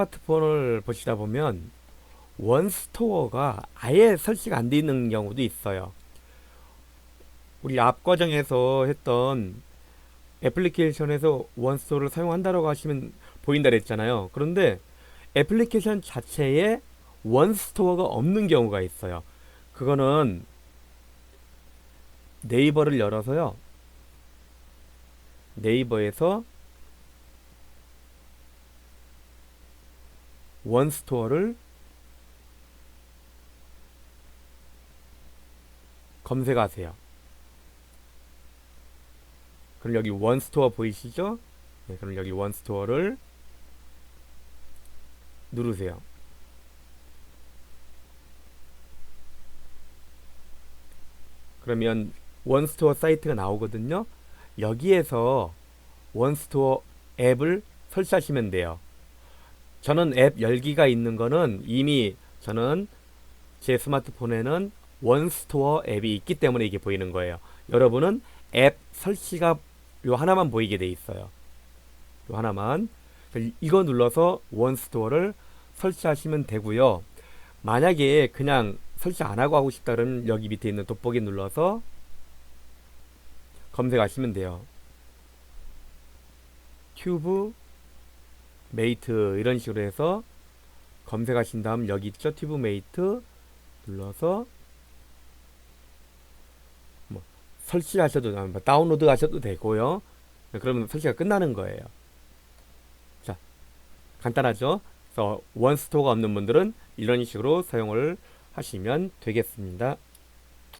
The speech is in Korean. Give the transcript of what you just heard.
스마트폰을 보시다 보면 원스토어가 아예 설치가 안 돼 있는 경우도 있어요. 우리 앞 과정에서 했던 애플리케이션에서 원스토어를 사용한다라고 하시면 보인다 그랬잖아요. 그런데 애플리케이션 자체에 원스토어가 없는 경우가 있어요. 그거는 네이버를 열어서요. 네이버에서 원스토어를 검색하세요. 그럼 여기 원스토어 보이시죠? 네, 그럼 여기 원스토어를 누르세요. 그러면 원스토어 사이트가 나오거든요. 여기에서 원스토어 앱을 설치하시면 돼요. 저는 앱 열기가 있는 거는 이미 저는 제 스마트폰에는 원스토어 앱이 있기 때문에 이게 보이는 거예요. 여러분은 앱 설치가 요 하나만 보이게 돼 있어요. 요 하나만. 이거 눌러서 원스토어를 설치하시면 되고요. 만약에 그냥 설치 안 하고 하고 싶다 그러면 여기 밑에 있는 돋보기 눌러서 검색하시면 돼요. 튜브 메이트 이런 식으로 해서 검색하신 다음 여기 있죠? 튜브 메이트 눌러서 뭐 설치하셔도 아, 뭐 다운로드 하셔도 되고요. 그러면 설치가 끝나는 거예요. 자 간단하죠? 그래서 원스토어가 없는 분들은 이런 식으로 사용을 하시면 되겠습니다